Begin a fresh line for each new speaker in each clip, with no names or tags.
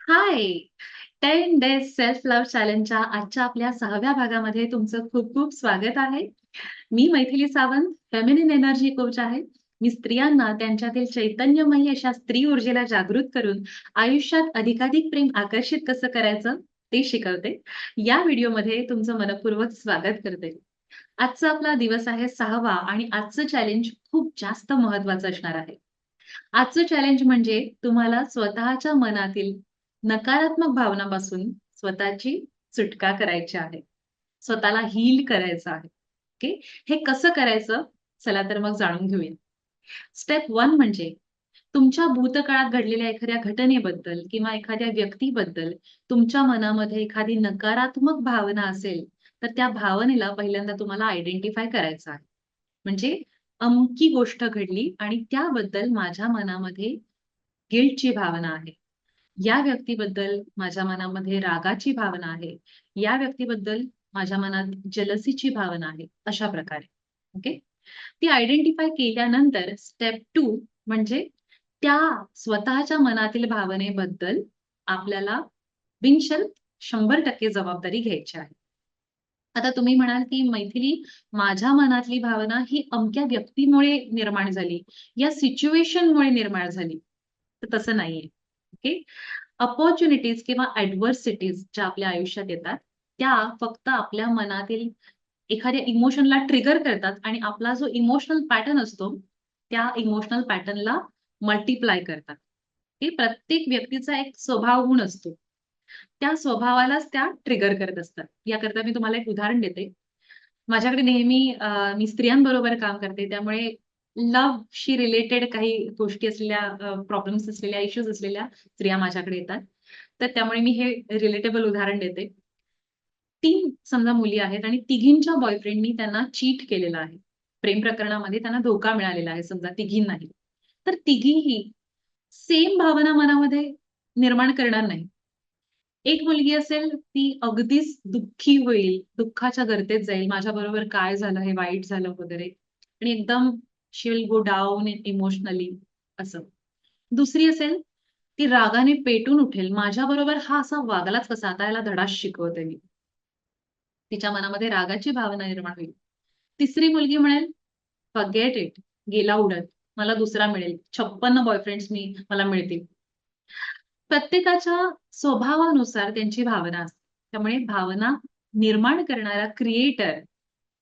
Hi! Ten days self love चॅलेंजच्या आजच्या आपल्या सहाव्या भागामध्ये तुमचं खूप-खूप स्वागत आहे. मी Maithili Sawant, feminine energy coach आहे. मी स्त्रियांना त्यांच्यातील चैतन्यमयी अशा स्त्री ऊर्जेला जागृत करून आयुष्यात अधिकाधिक प्रेम आकर्षित कसं करायचं ते शिकवते. या व्हिडिओमध्ये तुमचं मनपूर्वक स्वागत करते. आजचा आपला दिवस आहे सहावा आणि आजचं चॅलेंज खूप जास्त महत्वाचं असणार आहे. आजचं चॅलेंज म्हणजे तुम्हाला स्वतःच्या मनातील नकारात्मक भावनापासून स्वतःची सुटका करायची आहे. स्वतःला हील करायचं आहे. ओके. हे कसं करायचं? चला तर मग जाणून घेऊया. स्टेप वन म्हणजे तुमच्या भूतकाळात घडलेल्या एखाद्या घटनेबद्दल किंवा एखाद्या व्यक्तीबद्दल तुमच्या मनामध्ये एखादी नकारात्मक भावना असेल, तर त्या भावनेला पहिल्यांदा तुम्हाला आयडेंटिफाय करायचं आहे. म्हणजे अमकी गोष्ट घडली आणि त्याबद्दल माझ्या मनामध्ये गिल्टची भावना आहे. या व्यक्तीबद्दल माझ्या मनामध्ये रागाची भावना आहे. या व्यक्तीबद्दल माझ्या मनात जलसीची भावना आहे. अशा प्रकारे. ओके. ती आयडेंटिफाय केल्यानंतर स्टेप टू म्हणजे त्या स्वतःच्या मनातील भावनेबद्दल आपल्याला बिनशर्त 100% जबाबदारी घ्यायची आहे. आता तुम्ही म्हणाल, की मैथिली माझ्या मनातली भावना ही अमक्या व्यक्तीमुळे निर्माण झाली, या सिच्युएशनमुळे निर्माण झाली. तर तसं नाहीये. ओके. अपॉर्च्युनिटीज किंवा ऍडव्हर्सिटीज ज्या आपल्या आयुष्यात येतात, त्या फक्त आपल्या मनातील एखाद्या इमोशनला ट्रिगर करतात आणि आपला जो इमोशनल पॅटर्न असतो, त्या इमोशनल पॅटर्नला मल्टिप्लाय करतात. हे प्रत्येक व्यक्तीचा एक स्वभाव गुण असतो. त्या स्वभावालाच त्या ट्रिगर करत असतात. याकरता मी तुम्हाला एक उदाहरण देते. माझ्याकडे नेहमी मी स्त्रियांबरोबर काम करते त्यामुळे लव्हशी रिलेटेड काही गोष्टी असलेल्या प्रॉब्लेम्स असलेल्या, इश्यूज असलेल्या स्त्रिया माझ्याकडे येतात. तर त्यामुळे मी हे रिलेटेबल उदाहरण देते. तीन समजा मुली आहेत आणि तिघींच्या बॉयफ्रेंडनी त्यांना चीट केलेलं आहे. प्रेम प्रकरणामध्ये त्यांना धोका मिळालेला आहे समजा तिघींनाही. तर तिघीही सेम भावना मनामध्ये निर्माण करणार नाही. एक मुलगी असेल ती अगदीच दुःखी होईल, दुःखाच्या गर्तेत जाईल, माझ्याबरोबर काय झालं, हे वाईट झालं वगैरे आणि एकदम she will go down emotionally असं. दुसरी असेल, ती रागाने पेटून उठेल, माझ्याबरोबर हा असा वागलाच कसा? आता याला धडा शिकवते मी. तिच्या मनामध्ये रागाची भावना निर्माण होईल. तिसरी मुलगी म्हणेल, फगेट इट, गेला उडत, मला दुसरा मिळेल. 56 बॉयफ्रेंड्स मी मला मिळतील. प्रत्येकाच्या स्वभावानुसार त्यांची भावना असते. त्यामुळे भावना निर्माण करणारा क्रिएटर,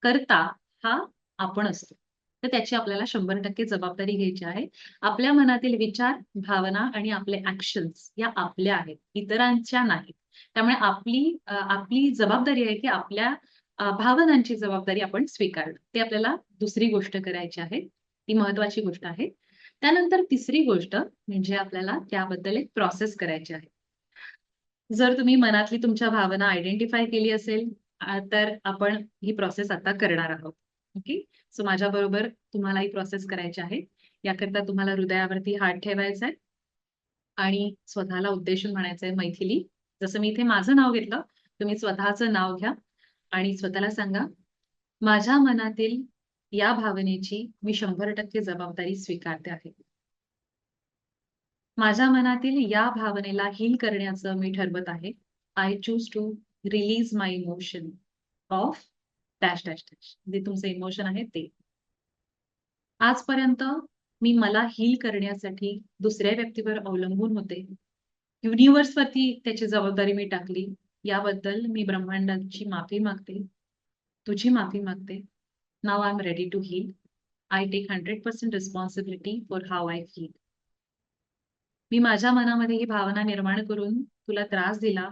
कर्ता हा आपण असतो. तर त्याची आपल्याला 100% जबाबदारी घ्यायची आहे. आपल्या मनातील विचार, भावना आणि आपले ऍक्शन्स या आपल्या आहेत, इतरांच्या नाहीत. त्यामुळे आपली आपली जबाबदारी आहे, की आपल्या भावनांची जबाबदारी आपण स्वीकारणं. ते आपल्याला दुसरी गोष्ट करायची आहे. ती महत्त्वाची गोष्ट आहे. त्यानंतर तिसरी गोष्ट म्हणजे आपल्याला त्याबद्दल एक प्रोसेस करायची आहे. जर तुम्ही मनातली तुमच्या भावना आयडेंटिफाय केली असेल तर आपण ही प्रोसेस आता करणार आहोत. ओके. सो माझ्याबरोबर तुम्हाला ही प्रोसेस करायची आहे. याकरता तुम्हाला हृदयावरती हात ठेवायचा आहे. आणि स्वतःला उद्देशून म्हणायचं आहे, मैथिली, जसं मी इथे माझं नाव घेतलं, तुम्ही स्वतःचं नाव घ्या आणि स्वतःला सांगा, माझ्या मनातील या भावनेची मी 100% जबाबदारी स्वीकारते आहे. माझ्या मनातील या भावनेला हील करण्याचं मी ठरवत आहे. I choose to release my emotion of dash, dash, dash. जे तुमचं इमोशन आहे ते. आजपर्यंत मी मला हील करण्यासाठी दुसऱ्या व्यक्तीवर अवलंबून होते. युनिव्हर्सवरती त्याची जबाबदारी मी टाकली. याबद्दल मी ब्रह्मांडाची माफी मागते. तुझी माफी मागते. Now I am ready to I I take 100% responsibility for how I feel. मी माझ्या मनामध्ये ही भावना निर्माण करून तुला त्रास दिला.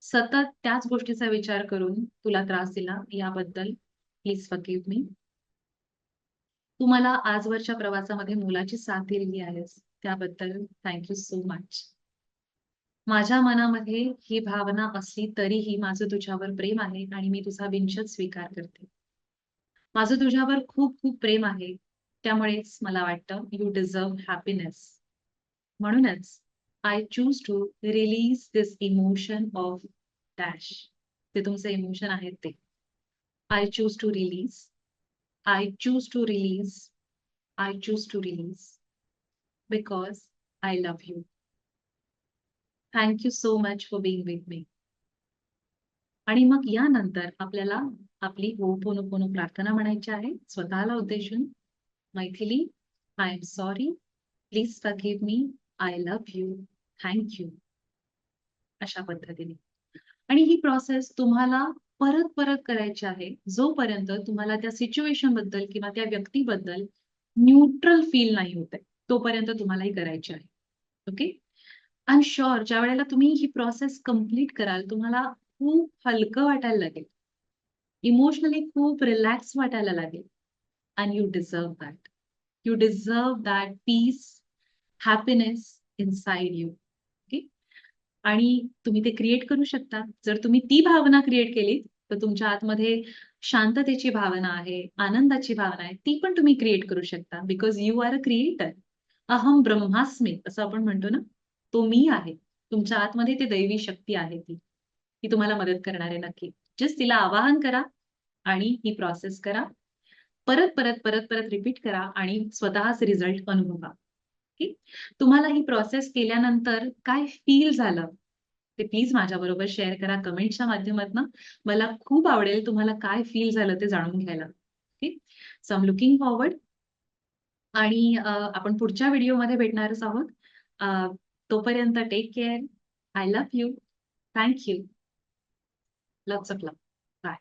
सतत त्याच गोष्टीचा विचार करून तुला त्रास दिला. याबद्दल प्लीज फकीव मी. तू मला आजवरच्या प्रवासामध्ये मुलाची साथ दिलेली आहेस. त्याबद्दल थँक यू सो मच. माझ्या मनामध्ये ही भावना असली तरीही माझं तुझ्यावर प्रेम आहे आणि मी तुझा बिनशर्त स्वीकार करते. माझं तुझ्यावर खूप खूप प्रेम आहे. त्यामुळेच मला वाटतं यू डिझर्व्ह हॅपीनेस. म्हणूनच I choose to release this emotion of dash. ते तुमचं इमोशन आहे ते. I choose to release. I choose to release. I choose to release. Because I love you thank you so much for being with me आणि मग यानंतर आपल्याला आपली ho'oponopono प्रार्थना म्हणायची आहे. स्वतःला उद्देशून Maithili I am sorry please forgive me I love you thank you अशा पद्धतीने. आणि ही प्रोसेस तुम्हाला परत परत करायची आहे. जोपर्यंत तुम्हाला त्या सिच्युएशनबद्दल किंवा त्या व्यक्तीबद्दल न्यूट्रल फील नाही होत आहे तोपर्यंत तुम्हाला ही करायची आहे. ओके आय एम शुअर ज्या वेळेला तुम्ही ही प्रोसेस कंप्लीट कराल तुम्हाला खूप हलकं वाटायला लागेल. इमोशनली खूप रिलॅक्स वाटायला लागेल. And you deserve that you deserve that peace happiness inside you okay आणि तुम्ही ते क्रिएट करू शकता. जर तुम्ही ती भावना क्रिएट केली तर तुमच्या आतमध्ये शांततेची भावना आहे आनंदाची भावना आहे ती पण तुम्ही क्रिएट करू शकता. Because you are a creator अहम ब्रह्मास्मी असं आपण म्हणतो ना? तो मी आहे. तुमच्या आतमध्ये ते दैवी शक्ती आहे ती. ती तुम्हाला मदत करणार आहे नक्की. जस्ट तिला आवाहन करा आणि ही प्रोसेस करा. परत परत परत परत रिपीट करा आणि स्वतःच रिझल्ट अनुभवा. तुम्हाला ही प्रोसेस केल्यानंतर काय फील झालं? ते प्लीज माझ्याबरोबर शेअर करा कमेंटच्या माध्यमातून. मला खूप आवडेल तुम्हाला काय फील झालं ते जाणून घ्यायला. Okay so am looking forward आणि आपण पुढच्या व्हिडिओमध्ये भेटणारच आहोत. तोपर्यंत take care I love you thank you loves of love bye